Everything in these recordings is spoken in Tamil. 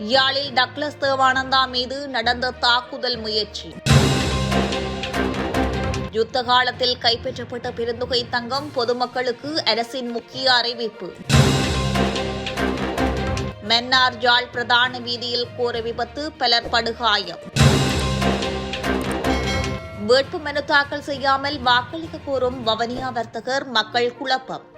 யாழில் டக்ளஸ் தேவானந்தா மீது நடந்த தாக்குதல் முயற்சி. யுத்த காலத்தில் கைப்பற்றப்பட்ட பெருந்தொகை தங்கம் பொதுமக்களுக்கு அரசின் முக்கிய அறிவிப்பு. மென்னார் ஜாழ் பிரதான வீதியில் கோர விபத்து பலர் படுகாயம். வேட்பு மனு தாக்கல் செய்யாமல் வாக்களிக்க கோரும் வவனியா வர்த்தகர் மக்கள் குழப்பம்.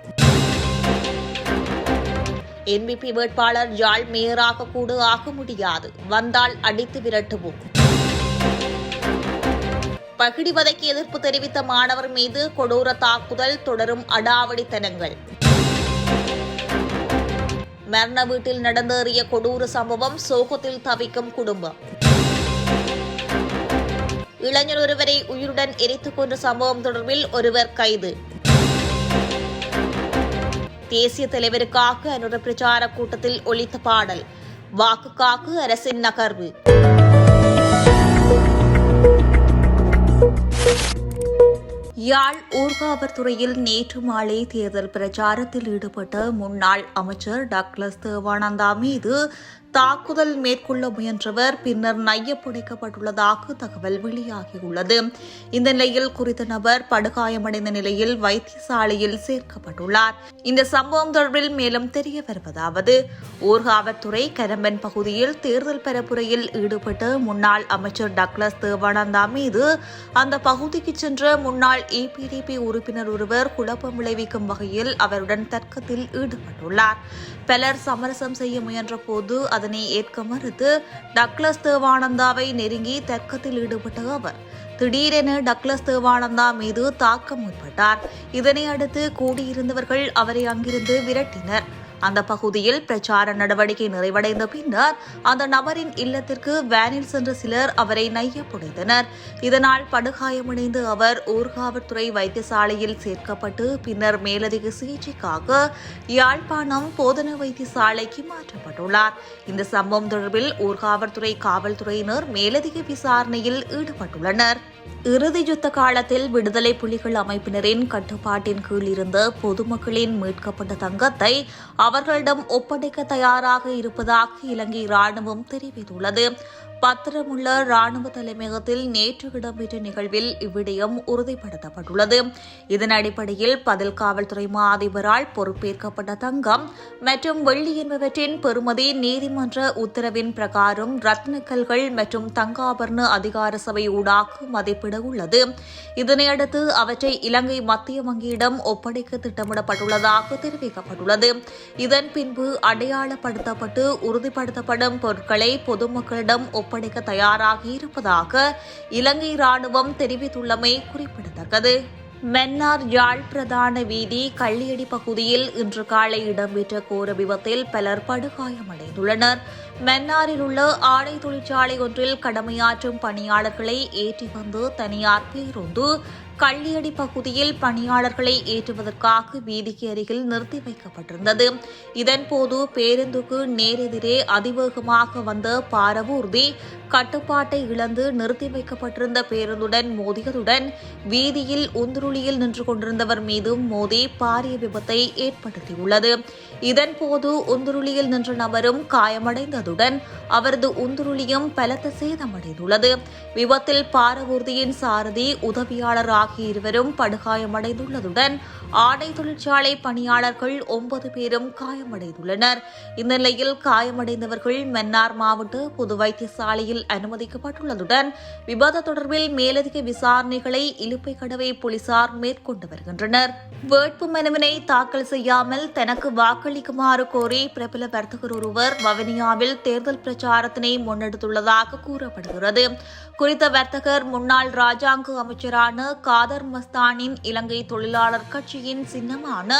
என்பிபி வேட்பாளர் யாழ் மேயராக கூட ஆக முடியாது. வந்தால் அடித்து விரட்டுவோம். பகிடிவதைக்கு எதிர்ப்பு தெரிவித்த மாணவர் மீது கொடூர தாக்குதல் தொடரும் அடாவடித்தனங்கள். மரண வீட்டில் நடந்தேறிய கொடூர சம்பவம் சோகத்தில் தவிக்கும் குடும்பம். இளைஞர் ஒருவரை உயிருடன் எரித்துக் கொன்ற சம்பவம் தொடர்பில் ஒருவர் கைது. தேசிய தலைவருக்காக அனுர பிரச்சார கூட்டத்தில் ஒலித்த பாடல் வாக்குக்காக அரசின் நகர்வு. யாழ் ஊர்காவற்துறையில் நேற்று மாலை தேர்தல் பிரச்சாரத்தில் ஈடுபட்ட முன்னாள் அமைச்சர் டக்ளஸ் தேவானந்தா மீது தாக்குதல் மேற்கொள்ள முயன்றவர் பின்னர் நையப்புடைக்கப்பட்டுள்ளதாக தகவல் வெளியாகியுள்ளது. இந்த நிலையில் குறித்த நபர் படுகாயமடைந்த நிலையில் வைத்தியசாலையில் சேர்க்கப்பட்டுள்ளார். இந்த சம்பவம் தொடர்பில் மேலும் தெரிய வருவதாவது ஊர்காவத்துறை கரம்பன் பகுதியில் தேர்தல் பரப்புரையில் ஈடுபட்ட முன்னாள் அமைச்சர் டக்ளஸ் தேவானந்தா மீது அந்த பகுதிக்கு சென்ற முன்னாள் ஏபிடிபி உறுப்பினர் ஒருவர் குழப்பம் விளைவிக்கும் வகையில் அவருடன் தர்க்கத்தில் ஈடுபட்டுள்ளார். பலர் சமரசம் செய்ய முயன்ற போது அதனை ஏற்க மறுத்து டக்ளஸ் தேவானந்தாவை நெருங்கி தர்க்கத்தில் ஈடுபட்ட அவர். திடீரென டக்ளஸ் தேவானந்தா மீது தாக்க முற்பட்டார். இதனை அடுத்து கூடியிருந்தவர்கள் அவரை அங்கிருந்து விரட்டினர். அந்த பகுதியில் பிரச்சார நடவடிக்கை நிறைவடைந்த பின்னர் அந்த நபரின் இல்லத்திற்கு வேனில் சென்ற சிலர் அவரை நைய இதனால் படுகாயமடைந்து அவர் ஊர்காவற்துறை வைத்தியசாலையில் சேர்க்கப்பட்டு பின்னர் மேலதிக சிகிச்சைக்காக யாழ்ப்பாணம் போதன வைத்தியசாலைக்கு மாற்றப்பட்டுள்ளார். இந்த சம்பவம் தொடர்பில் ஊர்காவற்துறை காவல்துறையினர் மேலதிக விசாரணையில் ஈடுபட்டுள்ளனர். இறுதி யுத்த காலத்தில் விடுதலை புலிகள் அமைப்பினரின் கட்டுப்பாட்டின் கீழ் இருந்த பொதுமக்களின் மீட்கப்பட்ட தங்கத்தை அவர்களிடம் ஒப்படைக்க தயாராக இருப்பதாக இலங்கை ராணுவம் தெரிவித்துள்ளது. பத்திரமுள்ள ராணுவ தலைமையகத்தில் நேற்று இடம்பெற்ற நிகழ்வில் இவ்விடயம் உறுதிப்படுத்தப்பட்டுள்ளது. இதன் அடிப்படையில் பதில் காவல்துறை மா அதிபரால் பொறுப்பேற்கப்பட்ட தங்கம் மற்றும் வெள்ளி என்பவற்றின் பெறுமதி நீதிமன்ற உத்தரவின் பிரகாரம் ரத்னக்கல்கள் மற்றும் தங்காபரண அதிகார சபை ஊடாக மதிப்பிட உள்ளது. இதனையடுத்து அவற்றை இலங்கை மத்திய வங்கியிடம் ஒப்படைக்க திட்டமிடப்பட்டுள்ளதாக தெரிவிக்கப்பட்டுள்ளது. இதன் பின்பு அடையாளப்படுத்தப்பட்டு உறுதிப்படுத்தப்படும் பொருட்களை பொதுமக்களிடம் ஒப்படைக்க தயாராக இருப்பதாக இலங்கை ராணுவம் தெரிவித்துள்ளமை குறிப்பிடத்தக்கது. மென்னார் யாழ் பிரதான வீதி கள்ளியடி பகுதியில் இன்று காலை இடம்பெற்ற கோர விபத்தில் பலர் படுகாயமடைந்துள்ளனர். மென்னாரில் உள்ள ஆடை தொழிற்சாலை ஒன்றில் கடமையாற்றும் பணியாளர்களை ஏற்றி வந்து தனியார் பேருந்து கள்ளியடி பகுதியில் பணியாளர்களை ஏற்றுவதற்காக வீதிக்கு அருகில் நிறுத்தி வைக்கப்பட்டிருந்தது. இதன்போது பேருந்துக்கு நேரெதிரே அதிவேகமாக வந்த பாரவூர்தி கட்டுப்பாட்டை இழந்து நிறுத்தி வைக்கப்பட்டிருந்த பேருந்துடன் மோதியதுடன் வீதியில் உந்துருளியில் நின்று கொண்டிருந்தவர் மீதும் மோதி பாரிய விபத்தை ஏற்படுத்தியுள்ளது. இதன்போது உந்துருளியில் நின்ற நபரும் காயமடைந்ததுடன் அவரது உந்துருளியும் பலத்த சேதமடைந்துள்ளது. விபத்தில் பாரவூர்தியின் சாரதி உதவியாளராக ஆகிய இருவரும் படுகாயமடைந்துள்ளதுடன் ஆடை தொழிற்சாலை பணியாளர்கள் ஒன்பது பேரும் காயமடைந்துள்ளனர். இந்த நிலையில் காயமடைந்தவர்கள் மன்னார் மாவட்ட பொது வைத்தியசாலையில் அனுமதிக்கப்பட்டுள்ளதுடன் விபத்து தொடர்பில் மேலதிக விசாரணைகளை இலுப்பை கடவை போலீசார் மேற்கொண்டு வருகின்றனர். வேட்பு மனுவினை தாக்கல் செய்யாமல் தனக்கு வாக்களிக்குமாறு கோரி பிரபல வர்த்தகர் ஒருவர் வவனியாவில் தேர்தல் பிரச்சாரத்தினை முன்னெடுத்துள்ளதாக கூறப்படுகிறது. குறித்த வர்த்தகர் முன்னாள் ராஜாங்க அமைச்சரான காதர் மஸ்தானின் இலங்கை தொழிலாளர் கட்சி கட்சியின் சின்னமான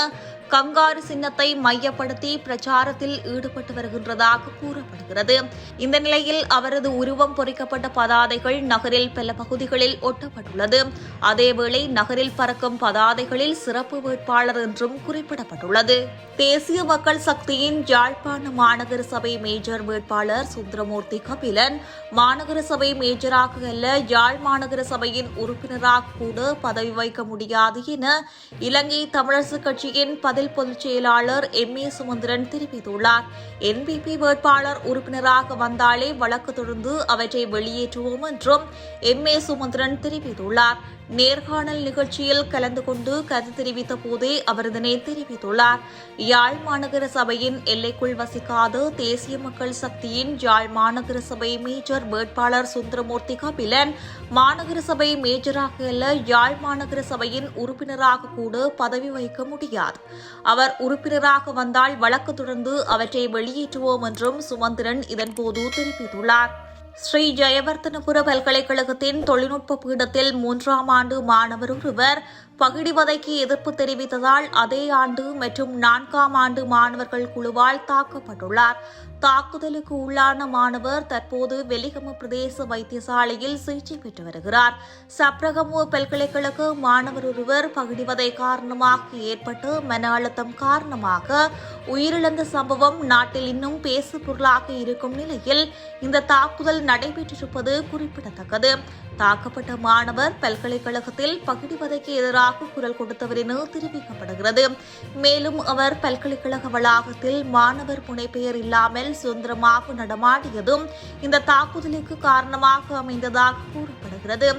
கங்காரு சின்னத்தை மையப்படுத்தி பிரச்சாரத்தில் ஈடுபட்டு வருகின்றதாக கூறப்படுகிறது. இந்த நிலையில் அவரது உருவம் பொறிக்கப்பட்ட பதாதைகள் நகரில் பல பகுதிகளில் ஒட்டப்பட்டுள்ளது. அதேவேளை நகரில் பறக்கும் பதாதைகளில் சிறப்பு வேட்பாளர் என்றும் குறிப்பிடப்பட்டுள்ளது. தேசிய மக்கள் சக்தியின் யாழ்ப்பாண மாநகர சபை மேஜர் வேட்பாளர் சுந்தரமூர்த்தி கபிலன் மாநகர சபை மேஜராக அல்ல யாழ் மாநகர சபையின் உறுப்பினராக கூட பதவி வைக்க முடியாது என இலங்கை தமிழரசுக் கட்சியின் பதில் பொதுச் செயலாளர் எம். ஏ. சுமந்திரன் தெரிவித்துள்ளார். என்பிபி வேட்பாளர் உறுப்பினராக வந்தாலே வழக்கு தொடர்ந்து அவற்றை வெளியேற்றுவோம் என்றும் எம். ஏ. சுமந்திரன் தெரிவித்துள்ளார். நேர்காணல் நிகழ்ச்சியில் கலந்து கொண்டு கருத்து தெரிவித்த போதே அவர் இதனை தெரிவித்துள்ளார். யாழ் மாநகர சபையின் எல்லைக்குள் வசிக்காத தேசிய மக்கள் சக்தியின் யாழ் மாநகர சபை மேஜர் வேட்பாளர் சுந்தரமூர்த்தி கபிலன் மாநகர சபை மேஜராக அல்ல யாழ் மாநகர சபையின் உறுப்பினராக கூட பதவி வகிக்க முடியாது. அவர் உறுப்பினராக வந்தால் வழக்கு தொடர்ந்து அவற்றை வெளியேற்றுவோம் என்றும் சுமந்திரன் இதன்போது தெரிவித்துள்ளார். ஸ்ரீ ஜெயவர்த்தனபுர பல்கலைக்கழகத்தின் தொழில்நுட்ப பீடத்தில் மூன்றாம் ஆண்டு மாணவர் ஒருவர் பகிடிவதைக்கு எதிர்ப்பு தெரிவித்ததால் அதே ஆண்டு மற்றும் நான்காம் ஆண்டு மாணவர்கள் குழுவால் தாக்கப்பட்டுள்ளார். தாக்குதலுக்கு உள்ளான மாணவர் தற்போது வெலிகம பிரதேச வைத்தியசாலையில் சிகிச்சை பெற்று வருகிறார். சப்ரகமு பல்கலைக்கழக மாணவர் ஒருவர் பகிடிவதை காரணமாக ஏற்பட்டு மன அழுத்தம் காரணமாக உயிரிழந்த சம்பவம் நாட்டில் இன்னும் பேசு பொருளாக இருக்கும் நிலையில் இந்த தாக்குதல் நடைபெற்றிருப்பது குறிப்பிடத்தக்கது. தாக்கப்பட்ட மாணவர் பல்கலைக்கழகத்தில் பகிடிவதைக்கு எதிராக குரல் கொடுத்தவர் என தெரிவிக்கப்படுகிறது. மேலும் அவர் பல்கலைக்கழக வளாகத்தில் மாணவர் புனைப்பெயர் இல்லாமல் சுதந்திரமாக நடமாடியதும் இந்த தாக்குதலுக்கு காரணமாக அமைந்ததாக கூறப்படுகிறது.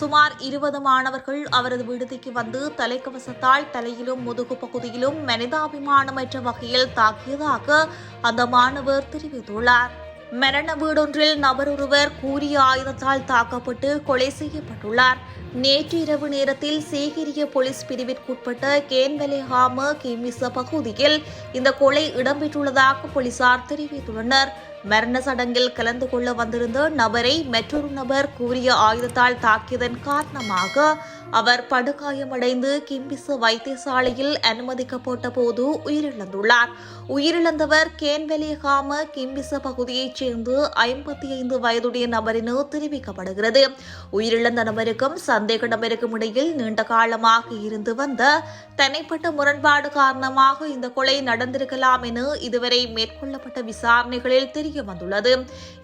சுமார் இருபது மாணவர்கள் அவரது விடுதிக்கு வந்து தலைக்கவசத்தால் தலையிலும் முதுகு பகுதியிலும் மனிதாபிமானமற்ற வகையில் தாக்கியதாக அந்த மாணவர் தெரிவித்துள்ளார். மரண வீடொன்றில் நபர் ஒருவர் கூறிய ஆயுதத்தால் தாக்கப்பட்டு கொலை செய்யப்பட்டுள்ளார். நேற்று இரவு நேரத்தில் சேகிரிய போலீஸ் பிரிவிற்குட்பட்ட கேன்வெலேஹாம கிமிச பகுதியில் இந்த கொலை இடம்பெற்றுள்ளதாக போலீசார் தெரிவித்துள்ளனர். மரண சடங்கில் கலந்து கொள்ள வந்திருந்த நபரை மற்றொரு நபர் கூறிய ஆயுதத்தால் தாக்கியதன் காரணமாக அவர் படுகாயமடைந்து கிம்பிச வைத்தியசாலையில் அனுமதிக்கப்பட்ட போது உயிரிழந்துள்ளார். உயிரிழந்தவர் கேன்வெலிகாம கிம்பிச பகுதியைச் சேர்ந்து ஐம்பத்தி ஐந்து வயதுடைய நபரினு தெரிவிக்கப்படுகிறது. உயிரிழந்த நபருக்கும் சந்தேக நபருக்கும் இடையில் நீண்ட காலமாக இருந்து வந்த தனிப்பட்ட முரண்பாடு காரணமாக இந்த கொலை நடந்திருக்கலாம் என இதுவரை மேற்கொள்ளப்பட்ட விசாரணைகளில் தெரிய தெரிய வந்துள்ளது.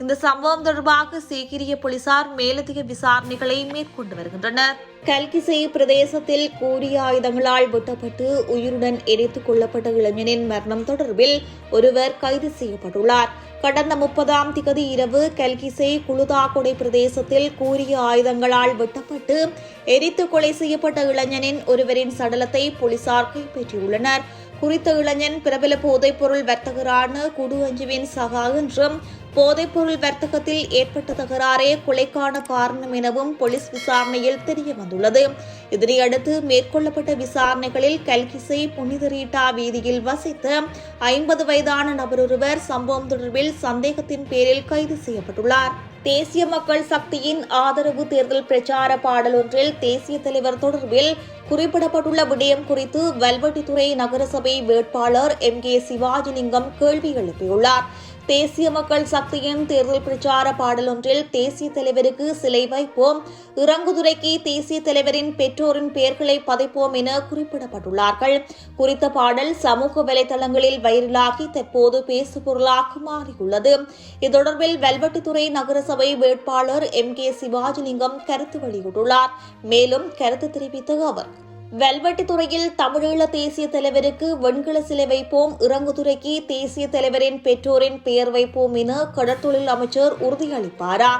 இந்த சம்பவம் தொடர்பாக சீக்கிரிய போலீசார் மேலதிக விசாரணைகளை மேற்கொண்டு வருகின்றனர். கல்கிசை பிரதேசத்தில் கூரிய ஆயுதங்களால் வெட்டப்பட்டு உயிருடன் எரித்துக் கொள்ளப்பட்ட இளைஞனின் மரணம் தொடர்பில் ஒருவர் கைது செய்யப்பட்டுள்ளார். கடந்த முப்பதாம் திகதி இரவு கல்கிசை குளுதாகொடை பிரதேசத்தில் கூரிய ஆயுதங்களால் வெட்டப்பட்டு எரித்து கொலை செய்யப்பட்ட இளைஞனின் ஒருவரின் சடலத்தை போலீசார் கைப்பற்றியுள்ளனர். குறித்த இளைஞன் பிரபல போதைப்பொருள் வர்த்தகரான குடு அஞ்சுவின் சகா என்றும் போதைப்பொருள் வர்த்தகத்தில் ஏற்பட்ட தகராறே கொலைக்கான காரணம் எனவும் போலீஸ் விசாரணையில் தெரிய வந்துள்ளது இதனையடுத்து மேற்கொள்ளப்பட்ட விசாரணைகளில் கல்கிசை புனித ரீட்டா வீதியில் வசித்த ஐம்பது வயதான நபரொருவர் சம்பவம் தொடர்பில் சந்தேகத்தின் பேரில் கைது செய்யப்பட்டுள்ளார். தேசிய மக்கள் சக்தியின் ஆதரவு தேர்தல் பிரச்சார பாடல் ஒன்றில் தேசிய தலைவர் தொடர்பில் குறிப்பிடப்பட்டுள்ள விடயம் குறித்து வல்வெட்டித்துறை நகரசபை வேட்பாளர் எம் கே சிவாஜிலிங்கம் கேள்வி எழுப்பியுள்ளார். தேசிய மக்கள் சக்தியின் தேர்தல் பிரச்சார பாடலொன்றில் தேசிய தலைவருக்கு சிலை வைப்போம். இறங்குதுறைக்கு தேசிய தலைவரின் பெற்றோரின் பெயர்களை பதைப்போம் என குறிப்பிடப்பட்டுள்ளார்கள். குறித்த பாடல் சமூக வலைதளங்களில் வைரலாகி தற்போது பேசுபொருளாக மாறியுள்ளது. இது தொடர்பில் வெல்வெட்டித்துறை நகரசபை வேட்பாளர் எம் கே சிவாஜிலிங்கம் கருத்து வெளியிட்டுள்ளார். மேலும் கருத்து தெரிவித்த அவர் வெல்வெட்டித்துறையில் தமிழீழ தேசிய தலைவருக்கு வெண்கல சிலை வைப்போம். இறங்குதுறைக்கு தேசிய தலைவரின் பெற்றோரின் பெயர் வைப்போம் என கடற்தொழில் அமைச்சர் உறுதியளிப்பாரா.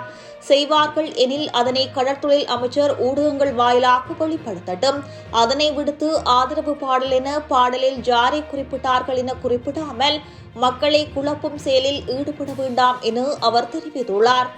செய்வார்கள் எனில் அதனை கடற்தொழில் அமைச்சர் ஊடகங்கள் வாயிலாக வெளிப்படுத்தட்டும். அதனை விடுத்து ஆதரவு பாடல் என பாடலில் ஜாரி குறிப்பிட்டார்கள் என குறிப்பிடாமல் மக்களை குழப்பும் செயலில் ஈடுபட வேண்டாம் என அவர் தெரிவித்துள்ளார்.